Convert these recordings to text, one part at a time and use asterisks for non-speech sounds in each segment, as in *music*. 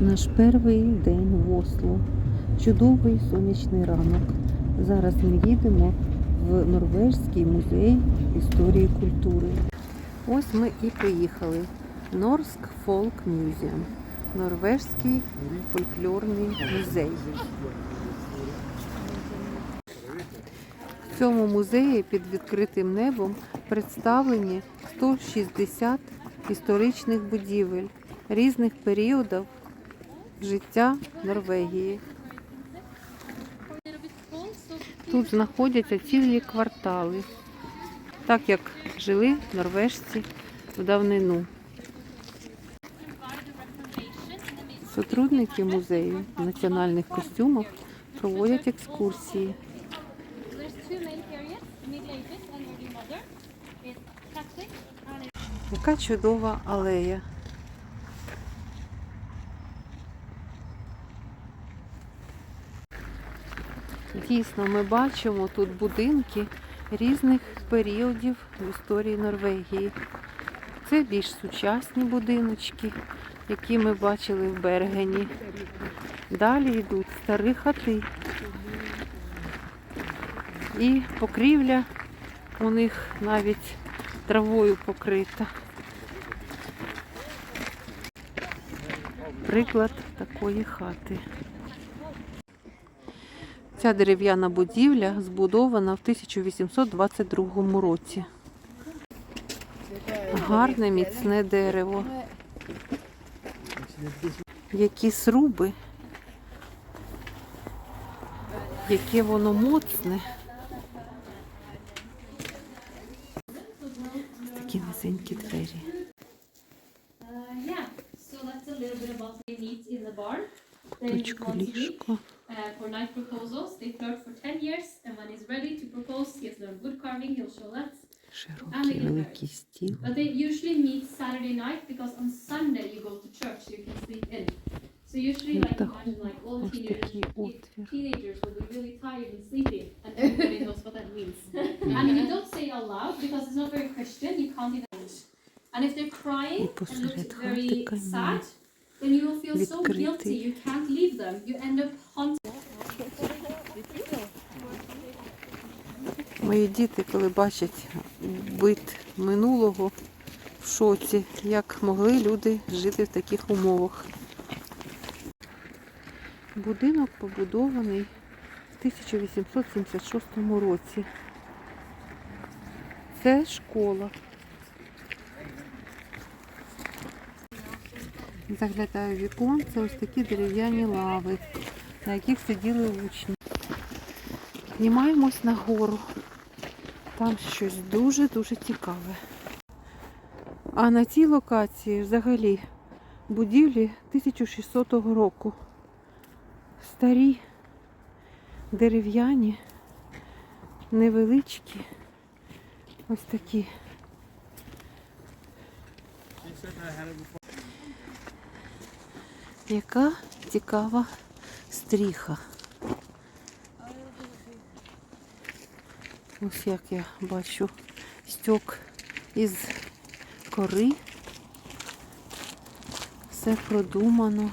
Наш перший день в Осло. Чудовий сонячний ранок. Зараз ми їдемо в Норвезький музей історії культури. Ось ми і приїхали. Норськ Фолк Мюзіум. Норвезький фольклорний музей. В цьому музеї під відкритим небом представлені 160 історичних будівель різних періодів життя Норвегії. Тут знаходяться цілі квартали, так як жили норвежці в давнину. Сотрудники музею в національних костюмах проводять екскурсії. There's two main Дійсно, ми бачимо тут будинки різних періодів в історії Норвегії. Це більш сучасні будиночки, які ми бачили в Бергені. Далі йдуть старі хати. І покрівля у них навіть травою покрита. Приклад такої хати. Ця дерев'яна будівля збудована в 1822 році. Гарне міцне дерево. Які сруби, яке воно моцне. Ось такі низенькі двері. Uh, yeah, Это imagine, like all the ось teenagers, такий if отвір. teenagers will be really tired and sleepy, and everybody knows what that means. *laughs* and you don't say it out loud because it's not very Christian. You can't even. And if they're crying І and посеред look хати very камін. sad, then you will feel so Відкритий. guilty. You can't leave them. You end up haunting. Мої діти, коли бачать бит минулого в шоці, як могли люди жити в таких умовах. Будинок побудований в 1876 році. Це школа. Заглядаю в віконце, ось такі дерев'яні лави, на яких сиділи учні. Піднімаємось нагору. Там щось дуже-дуже цікаве. А на цій локації взагалі будівлі 1600 року. Старі, дерев'яні, невеличкі. Ось такі. Яка цікава стріха. Ось як я бачу стьок із кори. Все продумано.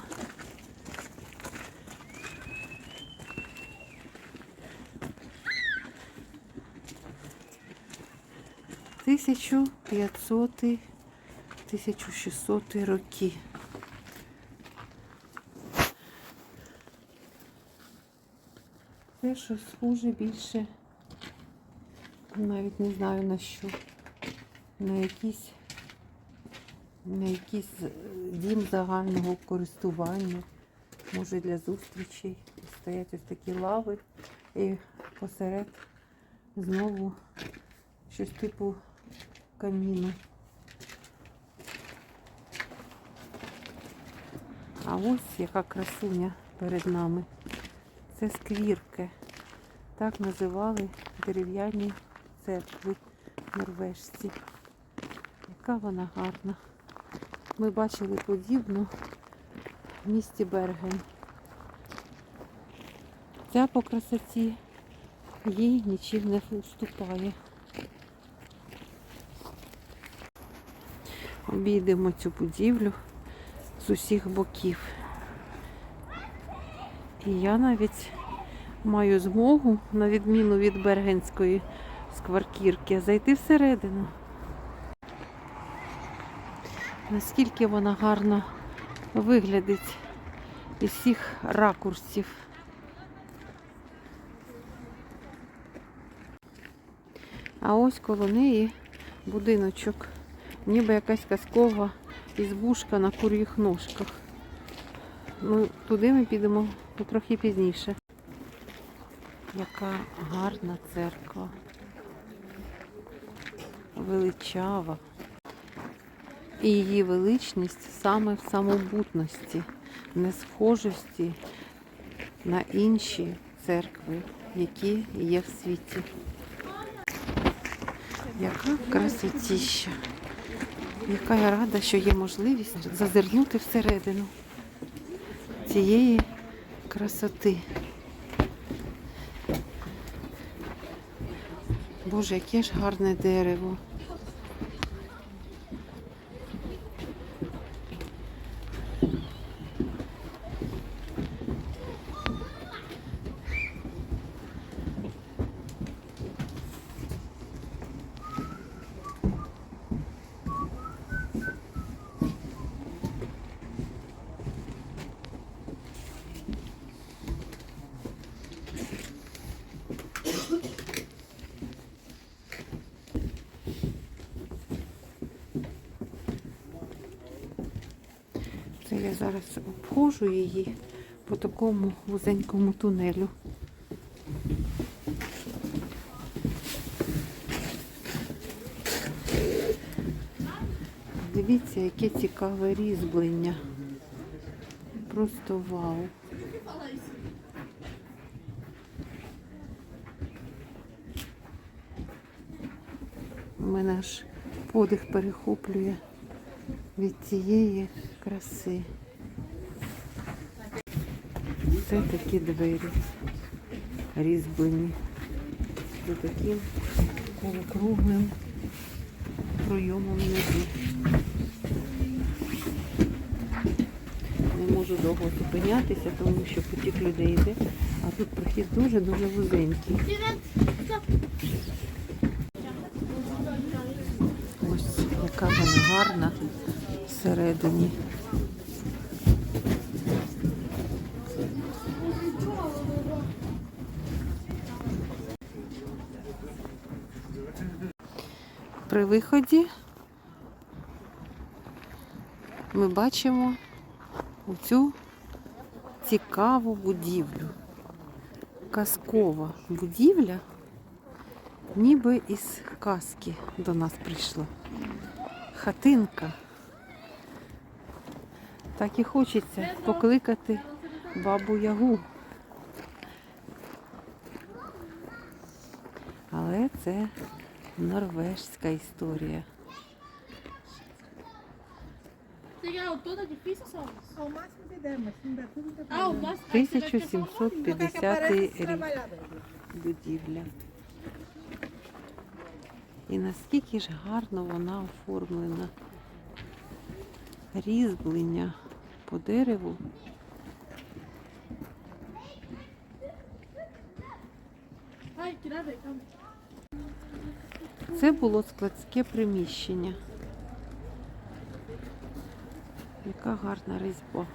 Тисячу п'ятсотий, тисячу шістсотий роки. Це щось схоже більше навіть не знаю на що. На якийсь, на якийсь е, дім загального користування. Може для зустрічей. Стоять ось такі лави і посеред знову щось типу каміну. А ось яка красуня перед нами. Це сквірки. Так називали дерев'яні церкви норвежці. Яка вона гарна. Ми бачили подібну в місті Берген. Ця по красоті їй нічим не вступає. Обійдемо цю будівлю з усіх боків. І я навіть маю змогу, на відміну від Бергенської скваркірки, зайти всередину. Наскільки вона гарно виглядить із всіх ракурсів. А ось коло неї будиночок, ніби якась казкова ізбушка на кур'їх ножках. Ну, туди ми підемо трохи пізніше. Яка гарна церква. Величава. І її величність саме в самобутності, несхожості на інші церкви, які є в світі. Яка красотіща. Яка я рада, що є можливість зазирнути всередину цієї красоти. Боже, яке ж гарне дерево. Це я зараз обходжу її по такому вузенькому тунелю. Дивіться, яке цікаве різьблення. Просто вау. У мене аж подих перехоплює від цієї краси. Це такі двері різьблені. З таким полукруглим пройомом внизу. Не можу довго зупинятися, тому що потік людей йде, а тут прохід дуже-дуже вузенький. Ось яка вона гарна всередині. При виході ми бачимо цю цікаву будівлю. Казкова будівля, ніби із казки до нас прийшла. Хатинка. Так і хочеться покликати бабу Ягу. Але це норвежська історія. Um 1750 Parece рік будівля. І наскільки ж гарно вона оформлена. Різьблення по дереву. Це було складське приміщення. Яка гарна різьба.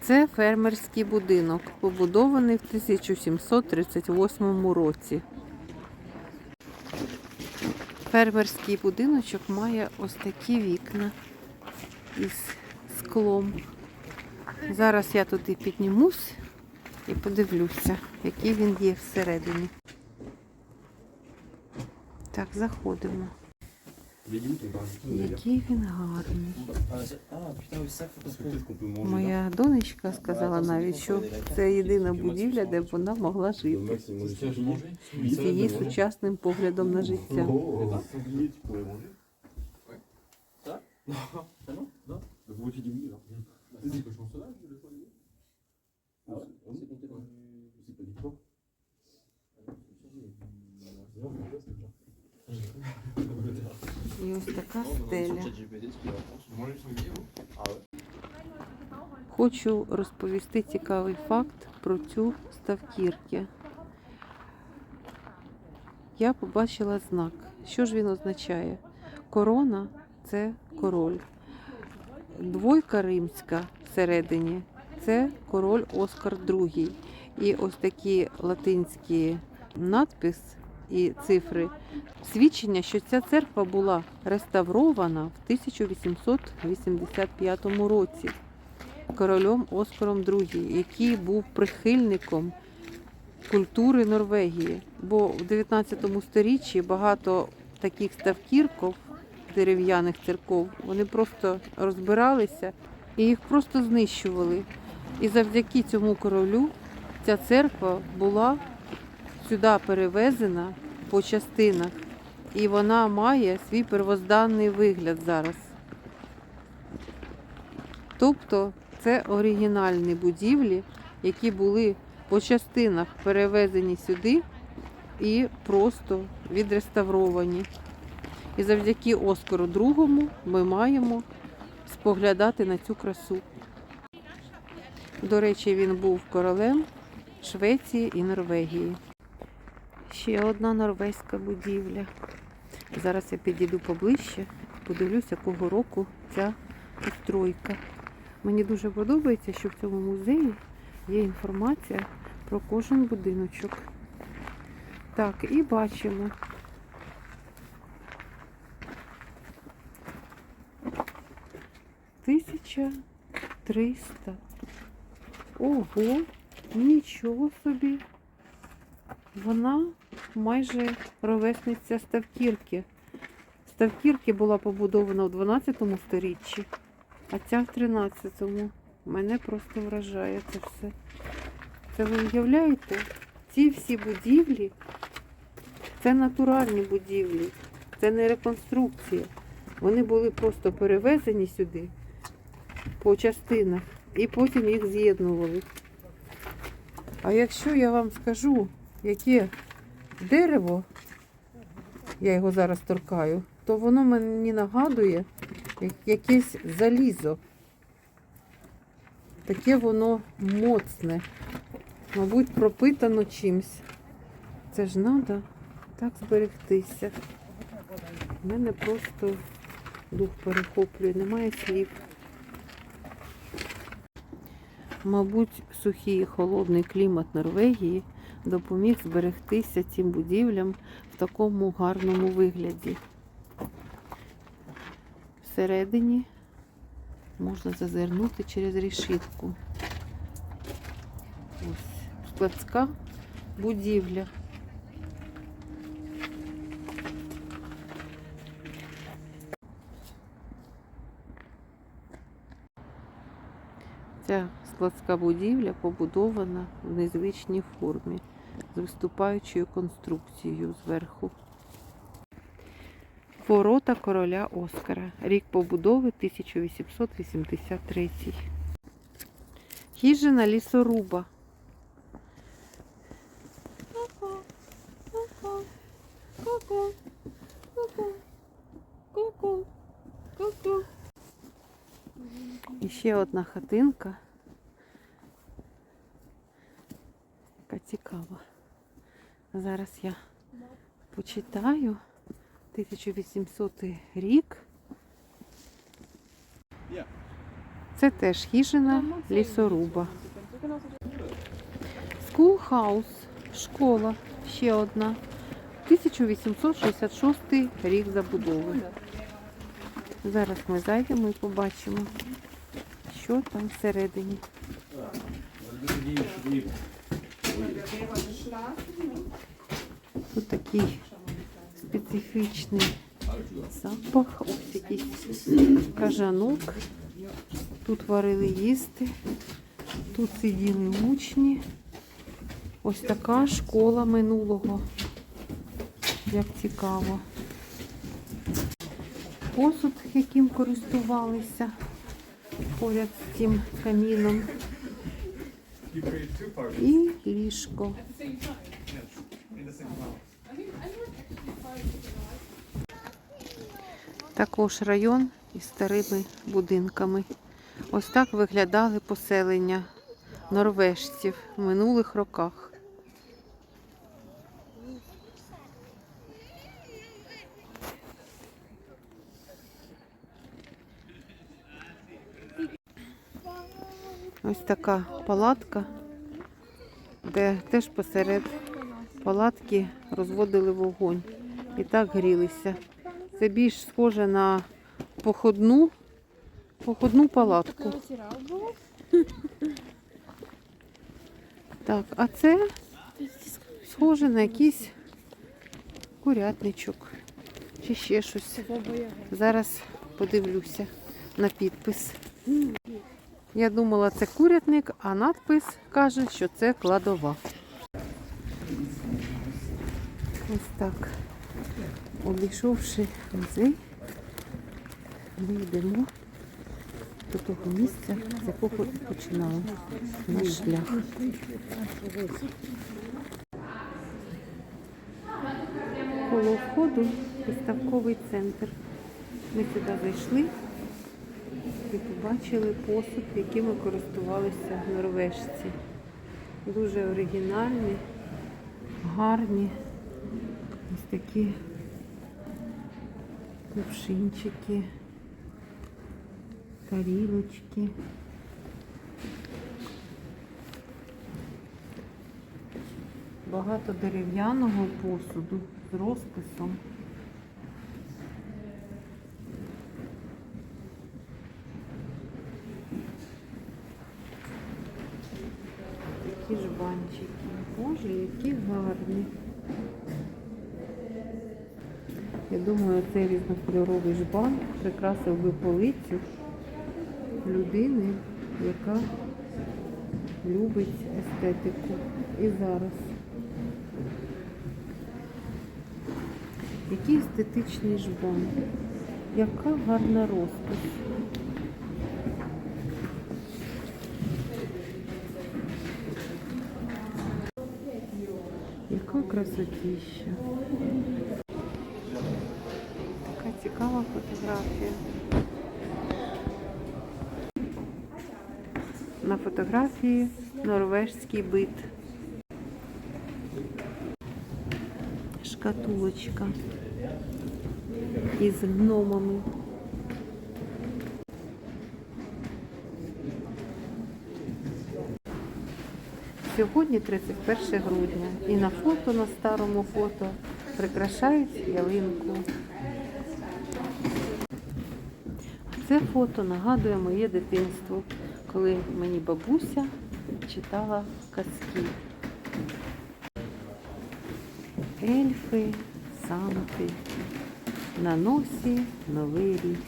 Це фермерський будинок, побудований в 1738 році. Фермерський будиночок має ось такі вікна із склом. Зараз я туди піднімусь і подивлюся, який він є всередині. Так, заходимо. Який він гарний. Моя донечка сказала навіть, що це єдина будівля, де б вона могла жити з її сучасним поглядом на життя. І ось така стеля. Хочу розповісти цікавий факт про цю ставкірки. Я побачила знак. Що ж він означає? Корона це король. Двойка римська всередині це король Оскар II. І ось такі латинські надпис і цифри свідчення, що ця церква була реставрована в 1885 році королем Оскаром II, який був прихильником культури Норвегії. Бо в 19 сторіччі багато таких ставкірків, дерев'яних церков, вони просто розбиралися і їх просто знищували. І завдяки цьому королю ця церква була сюди перевезена по частинах, і вона має свій первозданний вигляд зараз. Тобто це оригінальні будівлі, які були по частинах перевезені сюди і просто відреставровані. І завдяки Оскару II ми маємо споглядати на цю красу. До речі, він був королем Швеції і Норвегії. Ще одна норвезька будівля. Зараз я підійду поближче, подивлюсь, якого року ця постройка. Мені дуже подобається, що в цьому музеї є інформація про кожен будиночок. Так, і бачимо. Тисяча триста. Ого, нічого собі. Вона майже ровесниця Ставкірки. Ставкірки була побудована в 12 сторіччі, а ця в 13-му. Мене просто вражає це все. Це ви уявляєте? Ці всі будівлі це натуральні будівлі, це не реконструкція. Вони були просто перевезені сюди по частинах і потім їх з'єднували. А якщо я вам скажу, яке дерево, я його зараз торкаю, то воно мені нагадує якесь залізо. Таке воно моцне, мабуть, пропитано чимсь. Це ж треба так зберегтися. У мене просто дух перехоплює, немає слів. Мабуть, сухий і холодний клімат Норвегії допоміг зберегтися цим будівлям в такому гарному вигляді. Всередині можна зазирнути через решітку. Ось складська будівля. Ця складська будівля побудована в незвичній формі з виступаючою конструкцією зверху. Ворота короля Оскара. Рік побудови 1883. Хижина лісоруба. І ще одна хатинка. Яка цікава. Зараз я почитаю. 1800 рік. Це теж хижина лісоруба. House. Школа. Ще одна. 1866 рік забудови. Зараз ми зайдемо і побачимо, що там всередині. Тут такий специфічний запах. Ось якийсь кажанок. Тут варили їсти. Тут сиділи учні. Ось така школа минулого. Як цікаво. Посуд, яким користувалися поряд з цим каміном. І ліжко. Також район із старими будинками. Ось так виглядали поселення норвежців в минулих роках. Ось така палатка, де теж посеред палатки розводили вогонь і так грілися. Це більш схоже на походну, походну палатку. Так, а це схоже на якийсь курятничок чи ще щось. Зараз подивлюся на підпис. Я думала, це курятник, а надпис каже, що це кладова. Ось так. Обійшовши музей, ми йдемо до того місця, з якого починали наш шлях. Коло входу виставковий центр. Ми сюди зайшли і побачили посуд, якими користувалися норвежці. Дуже оригінальні, гарні. Такі кувшинчики, тарілочки. Багато дерев'яного посуду з розписом. Такі жбанчики. Боже, які гарні. Я думаю, цей різнокольоровий жбан прикрасив би полицю людини, яка любить естетику. І зараз. Який естетичний жбан. Яка гарна розпис. Яка красотища. Така цікава фотографія. На фотографії норвежський бит. Шкатулочка із гномами. Сьогодні 31 грудня і на фото, на старому фото прикрашають ялинку. Це фото нагадує моє дитинство, коли мені бабуся читала казки. Ельфи, санти, на носі новий рік,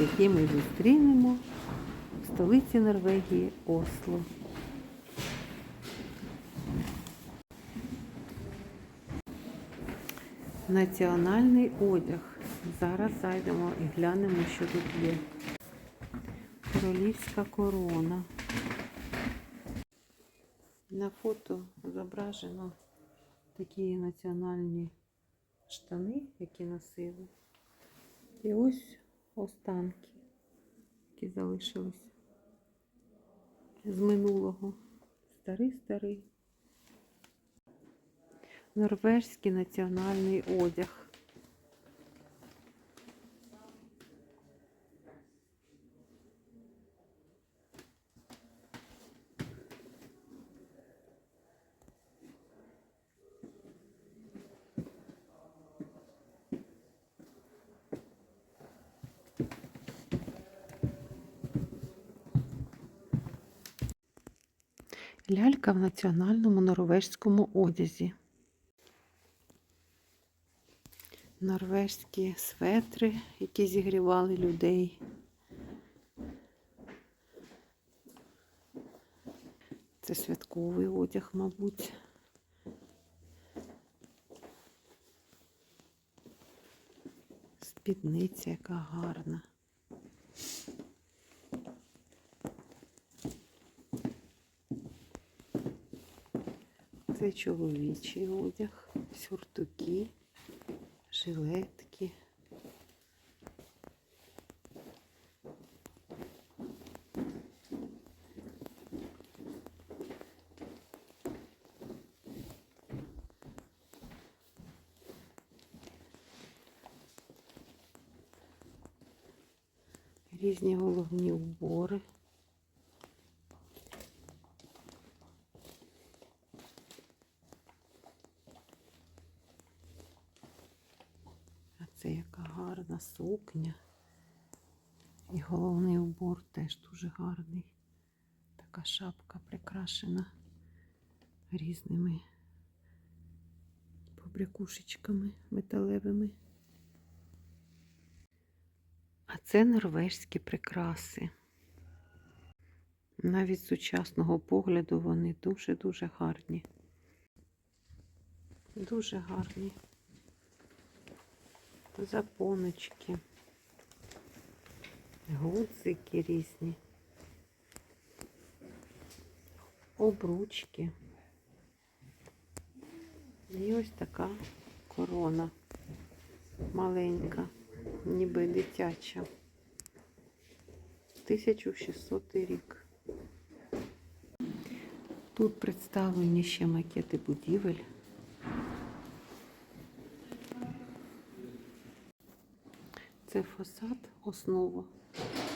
який ми зустрінемо в столиці Норвегії Осло. Національний одяг. Зараз зайдемо і глянемо, що тут є. Королівська корона. На фото зображено такі національні штани, які носили. І ось останки, які залишились з минулого. Старий-старий. Норвежський національний одяг. Лялька в національному норвежському одязі. Норвежські светри, які зігрівали людей. Це святковий одяг, мабуть. Спідниця, яка гарна. Це чоловічий одяг, сюртуки, жилетки. Різні головні убори. Сукня. І головний убор теж дуже гарний. Така шапка прикрашена різними побрякушечками металевими. А це норвежські прикраси. Навіть з сучасного погляду вони дуже-дуже гарні. Дуже гарні. Запоночки, гудзики різні, обручки. І ось така корона маленька, ніби дитяча. 1600 рік. Тут представлені ще макети будівель. Це фасад, основа.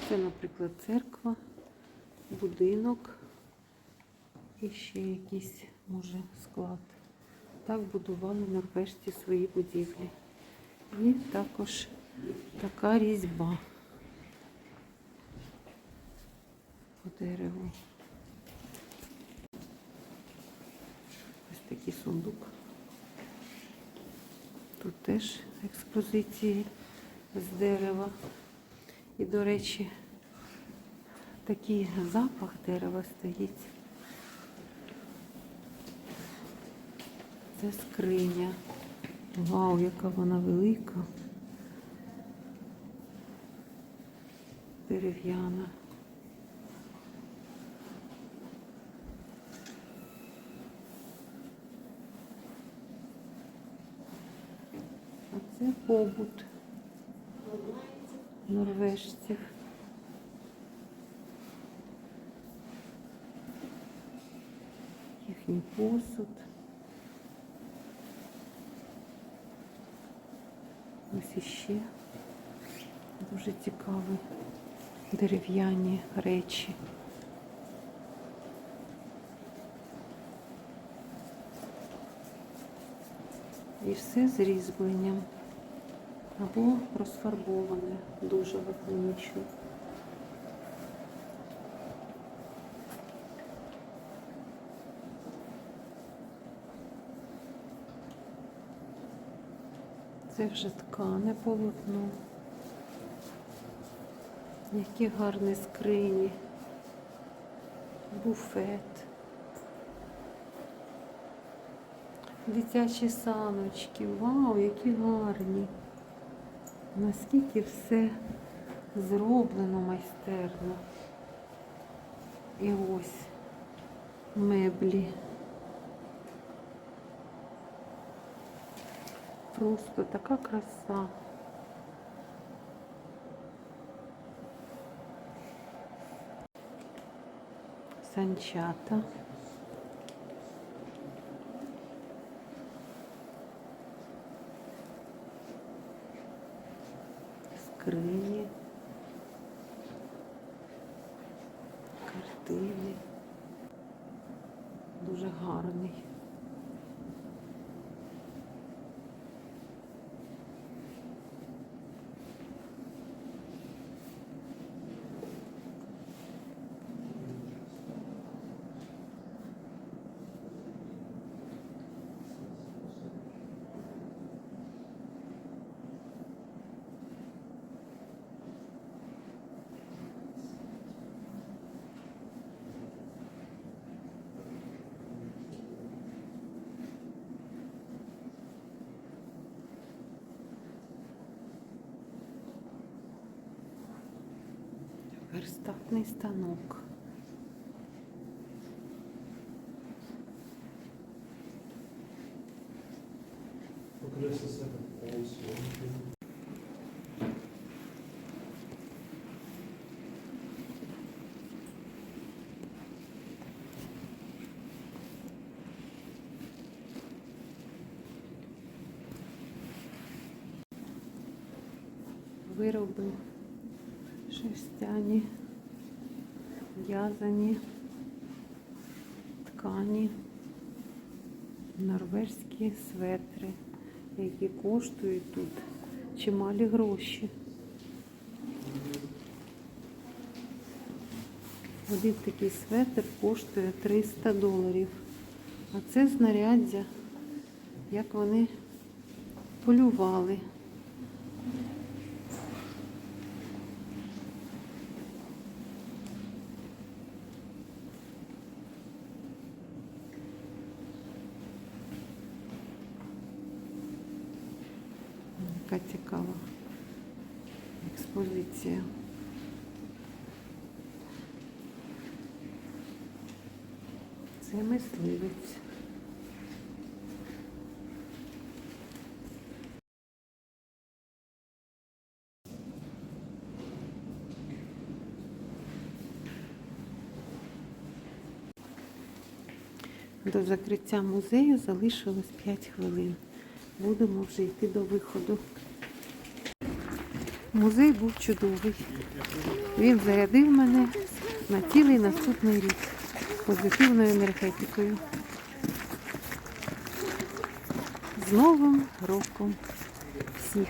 Це, наприклад, церква, будинок і ще якийсь, може, склад. Так будували норвежці свої будівлі. І також така різьба по дереву. Ось такий сундук. Тут теж експозиції з дерева. І, до речі, такий запах дерева стоїть. Це скриня. Вау, яка вона велика. Дерев'яна. А це побут норвежців. Їхній посуд. Ось іще дуже цікаві дерев'яні речі. І все з різьбленням або розфарбоване дуже лаконічно. Це вже ткане полотно. Які гарні скрині, буфет, дитячі саночки. Вау, які гарні! Наскільки все зроблено майстерно. І ось меблі. Просто така краса. Санчата. Верстатний станок. Вироби шерстяні, в'язані, ткані, норвежські светри, які коштують тут чималі гроші. Один такий светр коштує 300 доларів. А це знаряддя, як вони полювали. Яка цікава експозиція. Це мисливець. До закриття музею залишилось 5 хвилин. Будемо вже йти до виходу. Музей був чудовий. Він зарядив мене на цілий наступний рік позитивною енергетикою. З Новим роком всіх!